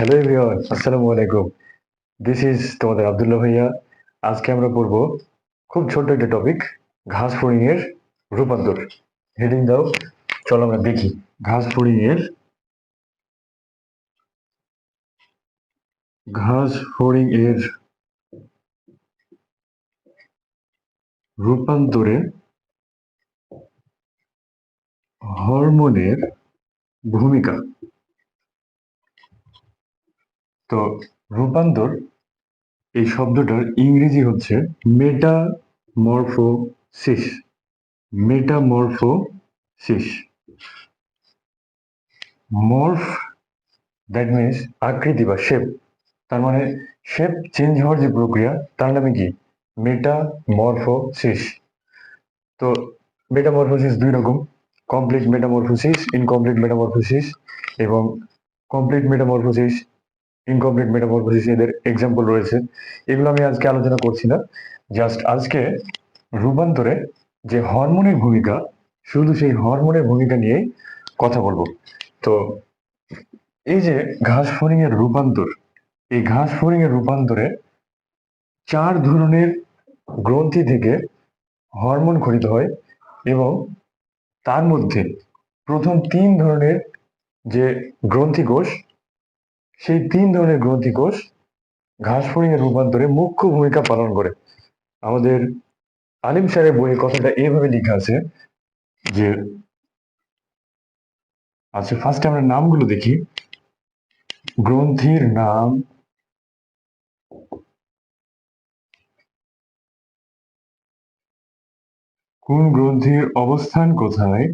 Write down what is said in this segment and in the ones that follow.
Hello everyone আসসালামু আলাইকুম this is তোমাদের আব্দুল্লাহ ভাইয়া। আজকে আমরা পড়ব খুব ছোট্ট একটা টপিক ঘাস এর রূপান্তর। হেডিং দাও, চলো আমরা দেখি। ঘাস এর ঘাস ফড়িং এর রূপান্তরে হরমোনের ভূমিকা। তো রূপান্তর এই শব্দটার ইংরেজি হচ্ছে metamorphosis metamorphosis morph that means আকৃতি বা শেপ তার মানে শেপ চেঞ্জ হওয়ার যে প্রক্রিয়া, তার নামে কি? মেটামরফোসিস তো মেটামরফোসিস দুই রকম কমপ্লিট মেটামরফোসিস ইনকমপ্লিট মেটামরফোসিস এবং কমপ্লিট মেটামরফোসিস ইনকমপ্লিট মেটামরফোসিস এদের এক্সাম্পল রয়েছে। এগুলো আমি আজকে আলোচনা করছি না। জাস্ট আজকে রূপান্তরে যে হরমোনের ভূমিকা, শুধু সেই হরমোনের ভূমিকা নিয়েই কথা বলব। তো এই যে ঘাস ফড়িং এর রূপান্তর, এই ঘাস ফড়িং এর রূপান্তরে চার ধরনের গ্রন্থি থেকে হরমোন খরিত হয় এবং তার মধ্যে প্রথম তিন ধরনের যে গ্রন্থি কোষ সেই তিন ধরনের গ্রন্থি কোষ ঘাস ফড়িং এর রূপান্তরে মুখ্য ভূমিকা পালন করে। আমাদের আলিম স্যারের বইয়ে কথাটা এইভাবে লেখা আছে যে আচ্ছা ফার্স্টে আমরা নামগুলো দেখি। গ্রন্থির নাম কোন গ্রন্থির অবস্থান কোথায়?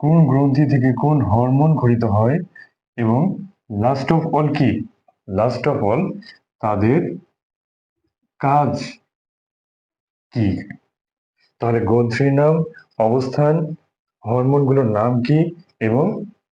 কোন গ্রন্থি থেকে কোন হরমোন খরিত হয় এবং লাস্ট অফ অল কি? লাস্ট অফ অল তাদের কাজ কি? তাহলে গ্রন্থির নাম, অবস্থান, হরমোনগুলোর নাম কি এবং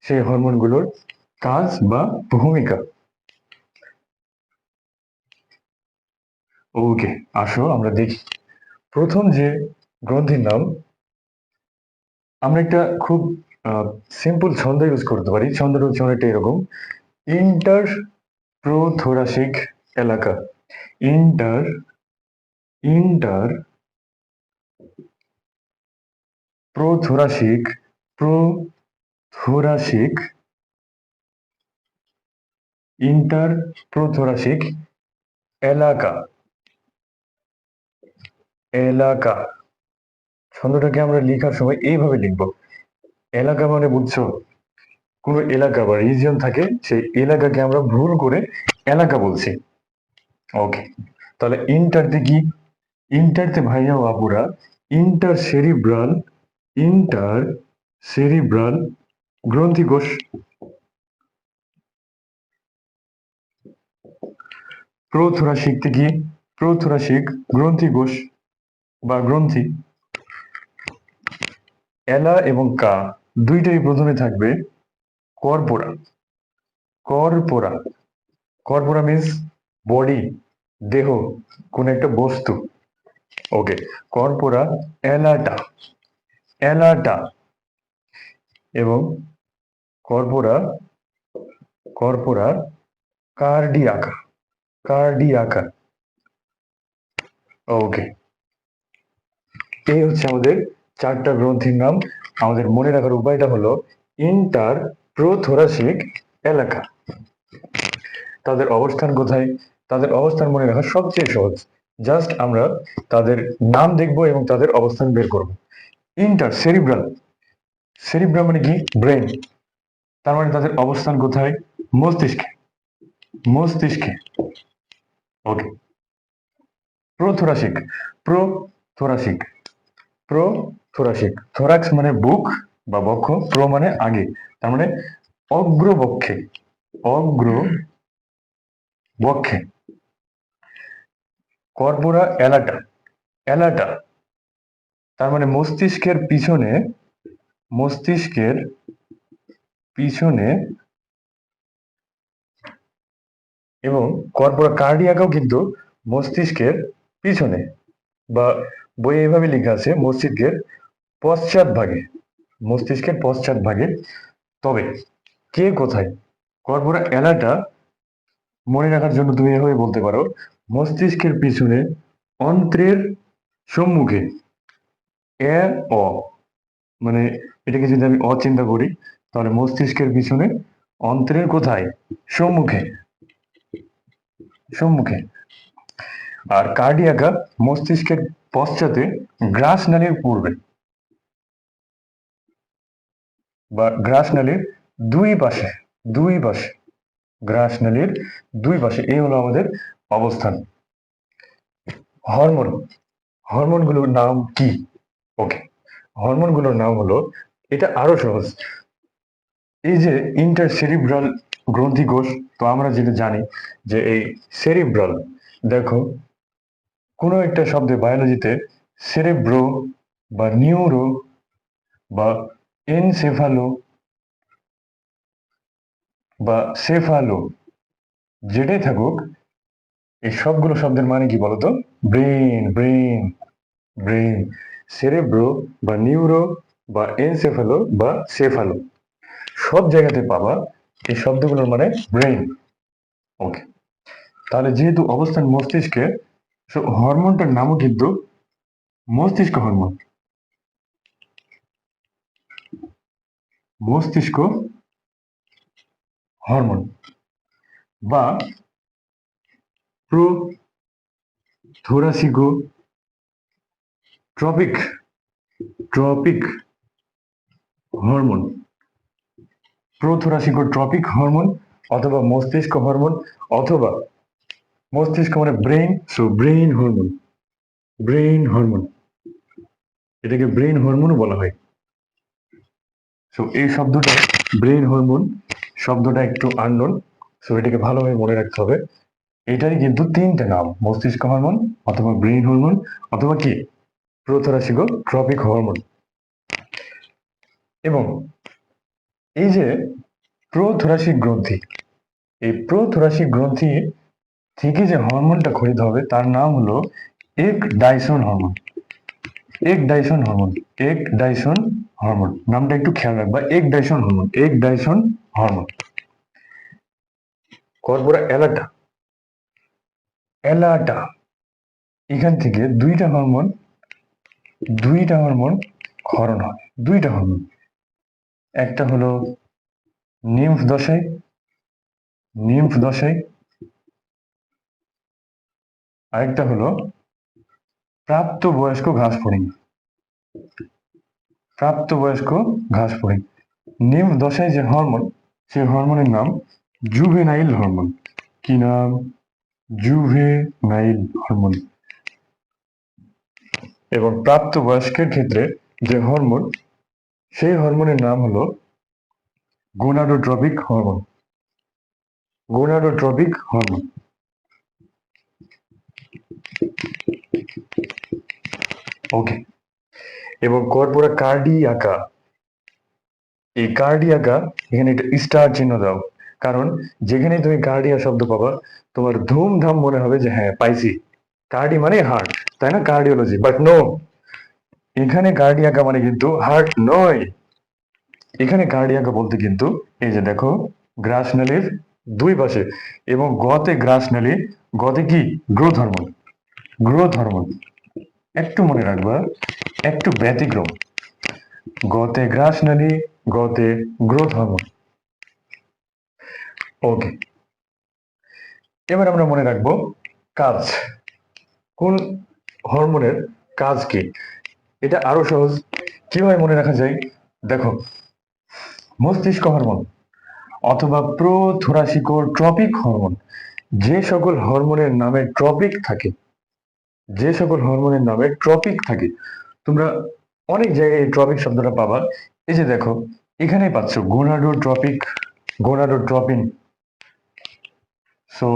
সেই হরমোনগুলোর কাজ বা ভূমিকা? ওকে আসো আমরা দেখি। প্রথম যে গ্রন্থির নাম আমরা একটা খুব সিম্পল ছন্দ ইউজ করতে পারি। ছন্দটা হচ্ছে অনেকটা এরকম। ইন্টার প্রোথোরাসিক এলাকা। Inter inter prothoracic prothoracic, inter prothoracic এলাকা। এলাকা। ছন্দটাকে আমরা লেখার সময় এইভাবে লিখব। এলাকা মানে বুঝছ, কোনো এলাকা বা রিজিয়ন থাকে, সেই এলাকাকে আমরা ভুল করে এলাকা বলছি। ওকে তাহলে ইন্টারতে কি? ইন্টারতে ভাইয়া আপুরা ইন্টার সেরিব্রাল ইন্টার সেরিব্রাল গ্রন্থি কোষ। প্রথোরাসিকতে কি? প্রথোরাসিক গ্রন্থি কোষ বা গ্রন্থি। এলা এবং কা দুইটাই প্রথমে থাকবে corpora. Corpora. Corpora means body দেহ, কোন একটা বস্তু। ওকে কর্পোরা এলাটা এলাটা এবং কর্পোরা কর্পোরা কার্ডিয়াকা। কার্ডিয়াকা। ওকে এই হচ্ছে আমাদের চারটা গ্রন্থির নাম আমাদের মনে রাখার উপায়টা হলো ইন্টার প্রোথোরাসিক এলাকা। তাদের অবস্থান কোথায়? তাদের অবস্থান মনে রাখা সবচেয়ে সহজ। জাস্ট আমরা তাদের নাম দেখব এবং তাদের অবস্থান বের করব। Inter cerebral. সেরিব্রাল মানে কি? ব্রেন। তার মানে তাদের অবস্থান কোথায়? মস্তিষ্কে। মস্তিষ্কে। Okay. Prothoracic. Prothoracic. Prothoracic. Thorax মানে বুক বা বক্ষ, প্রো মানে আগে। তার মানে অগ্রবক্ষে অগ্র বক্ষে কর্পোরা এলাটা এলাটা। তার মানে মস্তিষ্কের পিছনে মস্তিষ্কের পিছনে এবং কর্পোরা কার্ডিয়াকাও কিন্তু মস্তিষ্কের পিছনে বা বইয়ে এইভাবে লেখা আছে, মস্তিষ্কের পশ্চাৎ ভাগে, মস্তিষ্কের পশ্চাৎ ভাগে। তবে কে কোথায়? কর্পোরা এলাটা মনে রাখার জন্য তুমি এভাবে বলতে পারো, মস্তিষ্কের পিছনে অন্ত্রের সম্মুখে এ, অ মানে এটাকে যদি আমি অচিন্তা করি, তাহলে মস্তিষ্কের পিছনে অন্ত্রের কোথায়? সম্মুখে। সম্মুখে। আর কার্ডিয়াকা মস্তিষ্কের পশ্চাতে গ্রাস নালীর পূর্বে। বা গ্রাস নালীর দুই পাশে দুই পাশে, গ্রাস নালীর দুই পাশে, এই হলো আমাদের অবস্থান। হরমোন, হরমোনগুলোর নাম কি? ওকে হরমোনগুলোর নাম হলো, এটা আরও সহজ। এই যে ইন্টার সেরিব্রাল গ্রন্থি কোষ তো আমরা যেটা জানি যে এই সেরিব্রাল দেখো, কোনো একটা শব্দে বায়োলজিতে সেরেব্রো বা নিউরো বা এনসেফালো বা সেফালো যেটাই থাকুক, এই সবগুলো শব্দের মানে কি বলতো? Brain brain brain. সেরেব্রো বা নিউরো বা এনসেফালো বা সেফালো। সব জায়গাতে পাবা এই শব্দগুলোর মানে ব্রেন। ওকে। তাহলে যেহেতু অবস্থান মস্তিষ্কে হরমোনটার নামও কিন্তু মস্তিষ্ক হরমোন মস্তিষ্ক হরমোন বা prothoracicotropic tropic hormone prothoracicotropic hormone অথবা মস্তিষ্ক হরমোন অথবা মস্তিষ্ক মানে brain so brain hormone brain hormone এটাকে ব্রেইন হরমোনও বলা হয়। সো এই শব্দটা ব্রেইন হরমোন শব্দটা একটু আননোন সো এটাকে ভালোভাবে মনে রাখতে হবে। এটারই কিন্তু তিনটে নাম, মস্তিষ্ক হরমোন অথবা ব্রেন হরমোন অথবা কি? প্রোথোরাসিকো ট্রপিক হরমোন এবং এই যে প্রোথোরাসিক গ্রন্থি, এই প্রোথোরাসিক গ্রন্থি থেকে যে হরমোনটা খরিদ হবে, তার নাম হলো ecdysone hormone ecdysone hormone, ecdysone hormone. নামটা একটু খেয়াল রাখবা, ecdysone hormone, ecdysone hormone. Corpora allata allata এখান থেকে দুইটা হরমোন দুইটা হরমোন ক্ষরণ হয়, দুইটা হরমোন। একটা হলো নিম্ফ দশায় নিম্ফ দশায়। আরেকটা হলো প্রাপ্তবয়স্ক ঘাস ফড়িং। প্রাপ্তবয়স্ক ঘাস ফড়িং। নিম দশায় যে হরমোন সেই হরমোনের নাম জুভেনাইল হরমোন। কি নাম? Juvenile hormone. এবং প্রাপ্তবয়স্কের ক্ষেত্রে যে হরমোন, সেই হরমোনের নাম হলো gonadotropic hormone. Gonadotropic hormone. Okay এবং কর্পোরা কার্ডিয়াকা এই কার্ডিয়াকা এখানে একটা স্টার চিহ্ন দাও। কারণ যেখানে তুমি কার্ডিয়া শব্দ পাবা, তোমার ধুমধাম মনে হবে যে হ্যাঁ পাইছি। কার্ডি মানে হার্ট তাই না? কার্ডিওলজি বাট নো এখানে কার্ডিয়াকা মানে কিন্তু হার্ট নয়। এখানে কার্ডিয়াকা বলতে কিন্তু, এই যে দেখো, গ্রাস নালীর দুই পাশে এবং গতে গ্রাস নালী, গতে কি? গ্রোথ হরমোন গ্রোথ হরমোন একটু মনে রাখবা, একটু ব্যতিক্রম। গতে গ্রাস নালী, গতে গ্রোথ হরমোন। ওকে। এবার আমরা মনে রাখব কাজ। কোন হরমোনের কাজ কি? এটা আরও সহজ। কীভাবে মনে রাখা যায়? দেখো, মস্তিষ্ক হরমোন অথবা প্রোথোরাসিকো ট্রপিক হরমোন, যে সকল হরমোনের নামে ট্রপিক থাকে যে সকল হরমোনের নামে ট্রপিক থাকে, তোমরা অনেক জায়গায় ট্রপিক শব্দটা পাবা। এই যে দেখো, এখানেই পাচ্ছ গোনাডো ট্রপিক গোনাডো ট্রপিন সো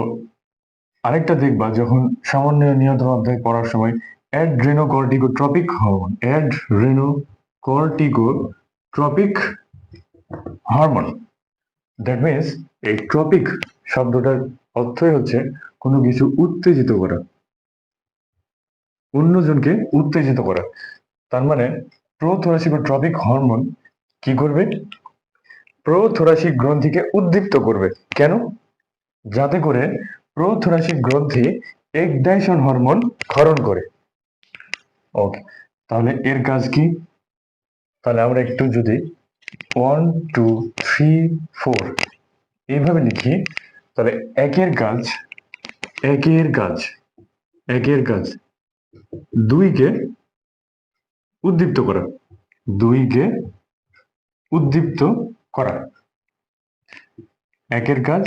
আরেকটা দেখবা, যখন সামান্য নিয়ন্ত্রণ অধ্যায় পড়ার সময় adrenocorticotropic hormone adrenocorticotropic hormone that means এই ট্রপিক শব্দটার অর্থই হচ্ছে কোনো কিছু উত্তেজিত করা। অন্যজনকে উত্তেজিত করা। তার মানে প্রোথোরাসিক ও ট্রপিক হরমোন কি করবে? প্রোথোরাসিক গ্রন্থিকে উদ্দীপ্ত করবে। কেন? যাতে করে প্রোথোরাসিক গ্রন্থি এক্সাইটেশন হরমোন ক্ষরণ করে। ওকে তাহলে এর কাজ কি? তাহলে আমরা একটু যদি ওয়ান টু থ্রি ফোর এইভাবে লিখি, তাহলে একের কাজ একের কাজ একের কাজ দুইকে উদ্দীপ্ত করা। দুইকে উদ্দীপ্ত করা। একের কাজ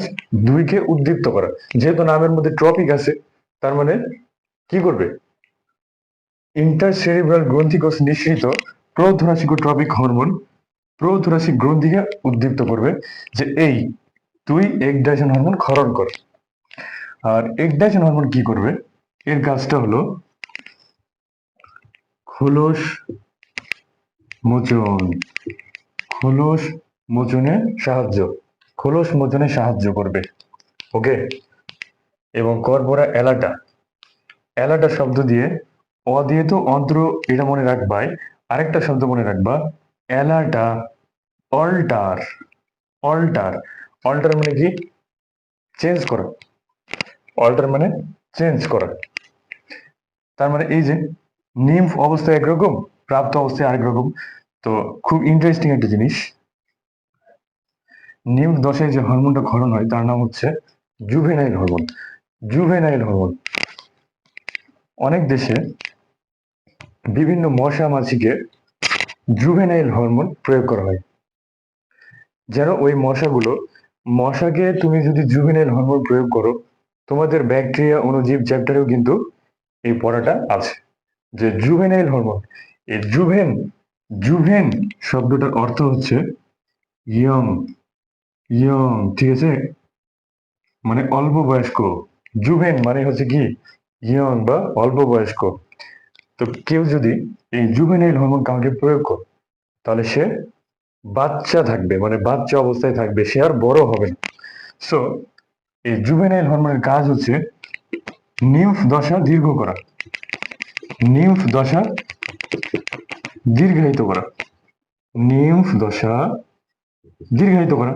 দুইকে উদ্দীপ্ত করা। যেহেতু নামের মধ্যে টপিক আছে, তার মানে কি করবে? ইন্টারসেরিব্রাল গ্রন্থিকোষ নিঃসৃত প্রোথোরাসিক ট্রপিক হরমোন প্রোথোরাসিক গ্রন্থিকে উদ্দীপ্ত করবে যে এই তুই এক্সাইটেশন হরমোন ক্ষরণ কর। আর এক্সাইটেশন হরমোন কি করবে? এর কাজটা হলো খোলস মোচন, খোলস মোচনে সাহায্য, খোলস মোচনে সাহায্য করবে ওকে এবং করপোরা এলাটা এলাটা শব্দ দিয়ে অ দিয়ে তো অন্ত্র, এটা মনে রাখবাই। আরেকটা শব্দ মনে রাখবা, এলাটা, অল্টার অল্টার অল্টার মানে কি? চেঞ্জ করা। অল্টার মানে চেঞ্জ করা। তার মানে এই যে নিম্ফ অবস্থায় একরকম, প্রাপ্ত অবস্থায় আরেক রকম তো খুব ইন্টারেস্টিং একটা জিনিস। নিম্ফ দশায় যে হরমোনটা ক্ষরণ হয়, তার নাম হচ্ছে জুভেনাইল হরমোন জুভেনাইল হরমোন অনেক দেশে বিভিন্ন মশা মাছিকে জুভেনাইল হরমোন প্রয়োগ করা হয়। যেন ওই মশাগুলো, মশাকে তুমি যদি জুভেনাইল হরমোন প্রয়োগ করো, তোমাদের ব্যাকটেরিয়া অনুজীব চ্যাপ্টারেও কিন্তু এই পড়াটা আছে। যে জুভেনাইল হরমোন এই জুভেন জুভেন শব্দটার অর্থ হচ্ছে ইয়ং ইয়ং ঠিক আছে? মানে অল্প বয়স্ক জুভেন মানে হচ্ছে কি? ইয়ং বা অল্প বয়স্ক। তো কেউ যদি এই জুভেনাইল হরমোন কাউকে প্রয়োগ করে, তাহলে সে বাচ্চা থাকবে মানে বাচ্চা অবস্থায় থাকবে, সে আর বড় হবে না। সো এই জুভেনাইল হরমোনের কাজ হচ্ছে নিম্ফ দশা দীর্ঘ করা। নিম্ফ দশা দীর্ঘায়িত করা। নিম্ফ দশা দীর্ঘায়িত করা।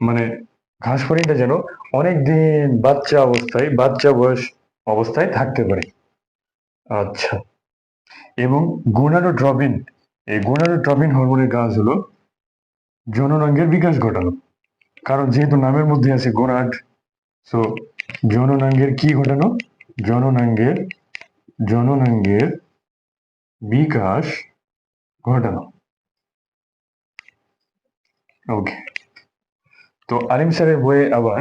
মানে ঘাস ফড়িংটা যেন অনেক দিন বাচ্চা অবস্থায়, বাচ্চা বয়স অবস্থায় থাকতে পারে। আচ্ছা। এবং গোনাডোট্রপিন এই গোনাডোট্রপিন হরমোনের কাজ হলো জননাঙ্গের বিকাশ ঘটানো। কারণ যেহেতু নামের মধ্যে আছে গোনাড সো জননাঙ্গের কি ঘটানো? জননাঙ্গের জননাঙ্গের বিকাশ ঘটানো। ওকে তো আলিম স্যারের বইয়ে আবার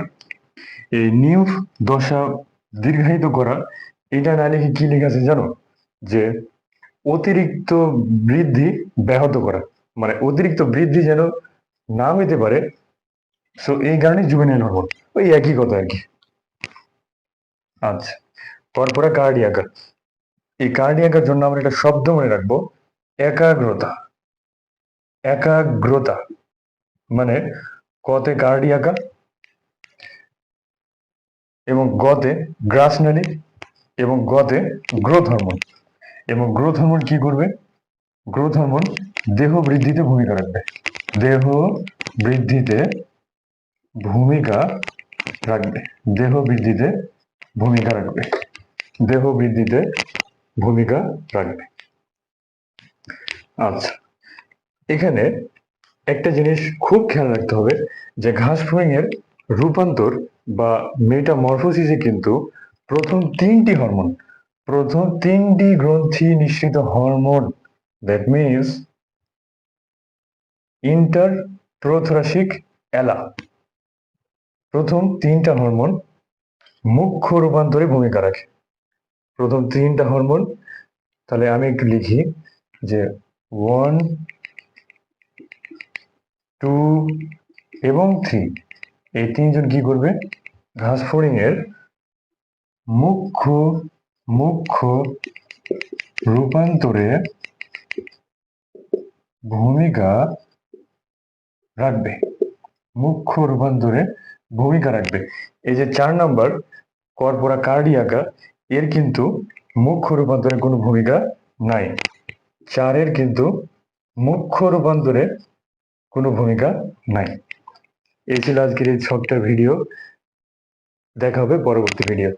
এই নিউফ দশা দীর্ঘায়িত করা, এটা না লিখে কি লেখা আছে জানো? যে অতিরিক্ত বৃদ্ধি ব্যাহত করা। মানে অতিরিক্ত বৃদ্ধি যেন না হইতে পারে সো এই কারণে জুভেনাইল হরমোন ওই একই কথা আর কি। আচ্ছা পরপরে কার্ডিয়াকা। এই কার্ডিয়াকার জন্য আমরা একটা শব্দ মনে রাখব, একাগ্রতা। একাগ্রতা মানে কতে কার্ডিয়াকা এবং গতে গ্রাসনালি এবং গতে গ্রোথ হরমোন। এবং গ্রোথ হরমোন কি করবে? গ্রোথ হরমোন দেহ বৃদ্ধিতে ভূমিকা রাখবে। দেহ বৃদ্ধিতে ভূমিকা রাখবে। দেহ বৃদ্ধিতে ভূমিকা রাখবে। দেহ বৃদ্ধিতে ভূমিকা রাখবে। আচ্ছা এখানে একটা জিনিস খুব খেয়াল রাখতে হবে যে ঘাস এর রূপান্তর বা মেটামরফোসিসে কিন্তু প্রথম তিনটি হরমোন, প্রথম তিনটি গ্রন্থি নিঃসৃত hormone that means inter prothoracic এলা। প্রথম তিনটা হরমোন মুখ্য রূপান্তরে ভূমিকা রাখে। প্রথম তিনটা হরমোন তাহলে আমি একটু লিখি যে ওয়ান টু এবং থ্রি এই তিনজন কি করবে? ঘাস ফড়িং এর মুখ্য মুখ্য রূপান্তরে ভূমিকা রাখবে। মুখ্য রূপান্তরে ভূমিকা রাখবে। এই যে চার নাম্বার কর্পোরা কার্ডিয়াকা এর কিন্তু মুখ্য রূপান্তরে কোনো ভূমিকা নাই। চারের কিন্তু মুখ্য রূপান্তরে কোনো ভূমিকা নাই। এই ছিল আজকের এই ছকটা ভিডিও। দেখা হবে পরবর্তী ভিডিও